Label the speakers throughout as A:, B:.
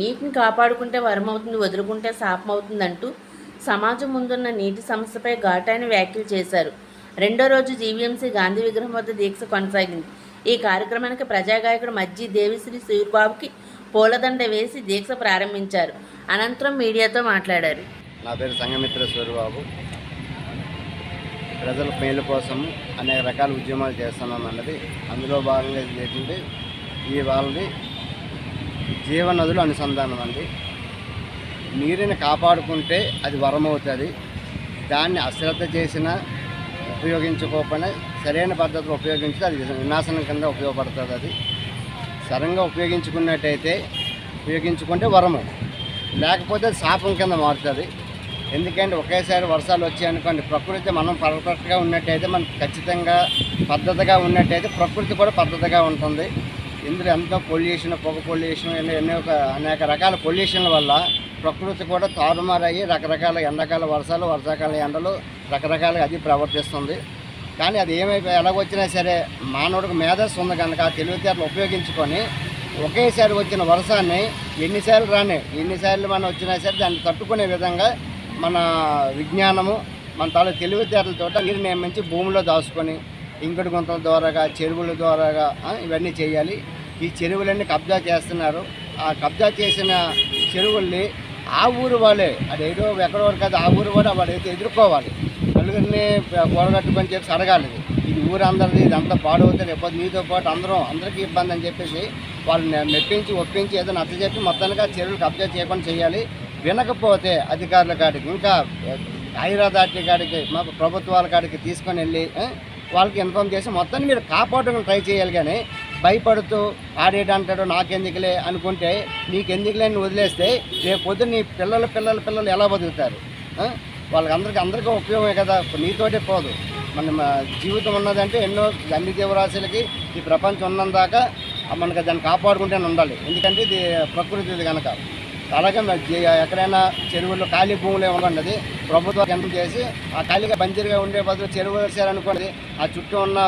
A: నీటిని కాపాడుకుంటే వరమవుతుంది వదులుకుంటే శాపమవుతుందంటూ సమాజం ముందున్న నీటి సమస్యపై ఘాటైన వ్యాఖ్యలు చేశారు. రెండో రోజు జీవీఎంసీ గాంధీ విగ్రహం వద్ద దీక్ష కొనసాగింది. ఈ కార్యక్రమానికి ప్రజాగాయకుడు మజ్జి దేవిశ్రీ సూర్యబాబుకి పూలదండ వేసి దీక్ష ప్రారంభించారు. అనంతరం మీడియాతో మాట్లాడారు.
B: నా పేరు సంగమిత్ర సూర్యబాబు. ప్రజల మేలు కోసం అనేక రకాల ఉద్యమాలు చేస్తున్నాం అన్నది అందులో భాగంగా ఏంటంటే ఈ వాళ్ళని జీవనదులు అనుసంధానం అండి. నీరుని కాపాడుకుంటే అది వరం అవుతుంది దాన్ని అశ్రద్ధ చేసిన ఉపయోగించుకోకపోయినా సరైన పద్ధతిలో ఉపయోగించితే అది వినాశనం కింద ఉపయోగపడుతుంది అది. సరంగా ఉపయోగించుకున్నట్టయితే ఉపయోగించుకుంటే వరము. లేకపోతే అది శాపం కింద మారుతుంది. ఎందుకంటే ఒకేసారి వర్షాలు వచ్చాయి అనుకోండి ప్రకృతి మనం పర్ఫెక్ట్గా ఉన్నట్టయితే మనం ఖచ్చితంగా పద్ధతిగా ఉన్నట్టయితే ప్రకృతి కూడా పద్ధతిగా ఉంటుంది. ఇందులో ఎంతో పొల్యూషన్ పొగ పొల్యూషన్ ఎన్నో అనేక రకాల పొల్యూషన్ల వల్ల ప్రకృతి కూడా తారుమారయ్యి రకరకాల ఎండాకాల వర్షాలు వర్షాకాల ఎండలు రకరకాలుగా అది ప్రవర్తిస్తుంది. కానీ అది ఏమైపోయి ఎలాగొచ్చినా సరే మానవుడికి మేధస్సు ఉంది కనుక ఆ తెలివితేటలు ఉపయోగించుకొని ఒకేసారి వచ్చిన వర్షాన్ని ఎన్నిసార్లు రాని ఎన్నిసార్లు మనం వచ్చినా సరే దాన్ని తట్టుకునే విధంగా మన విజ్ఞానము మన తల తెలివితేటలతో నీరు నియమించి భూమిలో దాచుకొని ఇంకుడు గుంతల ద్వారాగా చెరువుల ద్వారాగా ఇవన్నీ చేయాలి. ఈ చెరువులన్నీ కబ్జా చేస్తున్నారు. ఆ కబ్జా చేసిన చెరువుల్ని ఆ ఊరు వాళ్ళే అదేదో ఎక్కడో కాదు ఆ ఊరు వాడు వాళ్ళైతే ఎదుర్కోవాలి. నలుగురిని కూడగట్టుకొని చెప్పి అడగాలి. ఇది. ఊరందరిది ఇదంతా పాడవుతుంది. లేకపోతే మీతో పాటు అందరం అందరికీ ఇబ్బంది అని చెప్పేసి వాళ్ళని మెప్పించి ఒప్పించి ఏదో నచ్చ చెప్పి మొత్తానికి ఆ చెరువులు కబ్జా చేయకుండా చేయాలి. వినకపోతే అధికారుల కాడికి ఇంకా హైదరాబాద్ కాడికి మాకు ప్రభుత్వాల కాడికి తీసుకొని వెళ్ళి వాళ్ళకి ఇన్ఫామ్ చేసి మొత్తాన్ని మీరు కాపాడడం ట్రై చేయాలి కానీ భయపడుతూ ఆడేటంటాడు నాకెందుకులే అనుకుంటే నీకెందుకులే అని వదిలేస్తే రేపు పొద్దున్న నీ పిల్లలు పిల్లలు పిల్లలు ఎలా బతుకుతారు? వాళ్ళకందరికీ వాళ్ళకి అందరికీ అందరికీ ఉపయోగమే కదా. నీతోటే పోదు. మన జీవితం ఉన్నదంటే ఎన్నో అన్ని జీవరాశులకి ఈ ప్రపంచం ఉన్నందాకా మనకి దాన్ని కాపాడుకుంటూనే ఉండాలి. ఎందుకంటే ఇది ప్రకృతిది కనుక అలాగే ఎక్కడైనా చెరువుల్లో ఖాళీ భూములు ఉన్నది ప్రభుత్వం ఎంత చేసి ఆ ఖాళీగా బంజరుగా ఉండే బదులు చెరువు వేసారనుకోండి ఆ చుట్టూ ఉన్న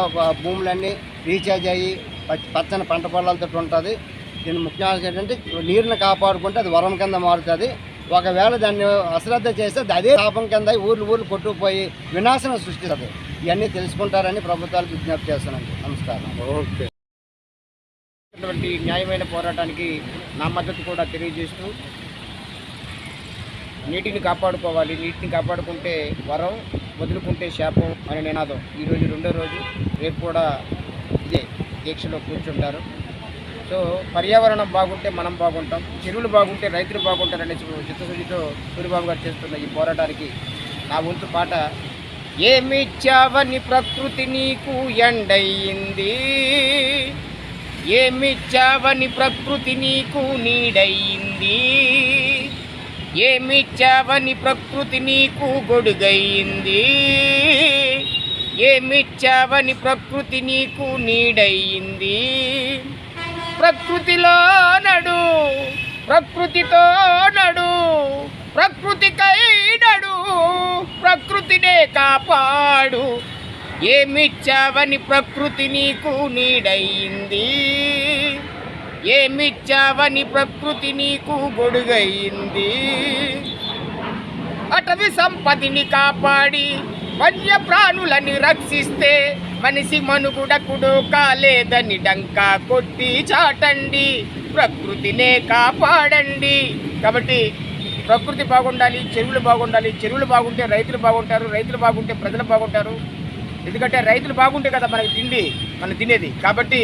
B: భూములన్నీ రీఛార్జ్ అయ్యి పచ్చ- పచ్చని పంట పొలాలతో ఉంటుంది. దీని ముఖ్యంగా ఏంటంటే నీరుని కాపాడుకుంటే అది వరం కింద మారుతుంది. ఒకవేళ దాన్ని అశ్రద్ధ చేస్తే అది పాపం కింద ఊర్లు ఊర్లు కొట్టుకుపోయి వినాశనం సృష్టిస్తుంది. ఇవన్నీ తెలుసుకుంటారని ప్రభుత్వాలకు విజ్ఞప్తి చేస్తున్నాను. నమస్కారం.
C: ఓకే. అటువంటి న్యాయమైన పోరాటానికి నా మద్దతు కూడా తెలియజేస్తూ నీటిని కాపాడుకోవాలి. నీటిని కాపాడుకుంటే వరం వదులుకుంటే శాపం అనే నినాదం. ఈరోజు రెండో రోజు రేపు కూడా ఇదే దీక్షలో కూర్చుంటారు. సో పర్యావరణం బాగుంటే మనం బాగుంటాం. చెరువులు బాగుంటే రైతులు బాగుంటారనే చిత్తశుద్ధితో సూర్యబాబు గారు చేస్తున్న ఈ పోరాటానికి నా వంతు పాట. ఏమిచ్చావని ప్రకృతి నీకు ఎండయింది. ఏమిచ్చావని ప్రకృతి నీకు నీడయింది. ఏమిచ్చావని ప్రకృతి నీకు గొడుగయింది ఏమిచ్చావని ప్రకృతి నీకు నీడయింది ప్రకృతిలో నడు ప్రకృతితో నడు ప్రకృతికై నడు ప్రకృతినే కాపాడు. ఏమిచ్చావని ప్రకృతి నీకు నీడయింది ఏమిచ్చావని ప్రకృతి నీకు గొడుగయింది? అటవీ సంపదిని కాపాడి వన్య ప్రాణులని రక్షిస్తే మనిషి మనుగుడకుడు కాలేదని డంకా కొట్టి చాటండి ప్రకృతినే కాపాడండి. కాబట్టి ప్రకృతి బాగుండాలి చెరువులు బాగుండాలి చెరువులు బాగుంటే రైతులు బాగుంటారు రైతులు బాగుంటే ప్రజలు బాగుంటారు. ఎందుకంటే రైతులు బాగుంటే కదా మనకి తిండి. మనం తినేది. కాబట్టి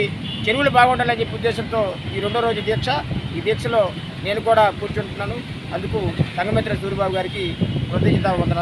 C: చెరువులు బాగుండాలని చెప్పి ఉద్దేశంతో ఈ రెండో రోజు దీక్ష. ఈ దీక్షలో నేను కూడా కూర్చుంటున్నాను. అందుకు సంగమిత్ర సూర్యబాబు గారికి కృతజ్ఞత వందనాలు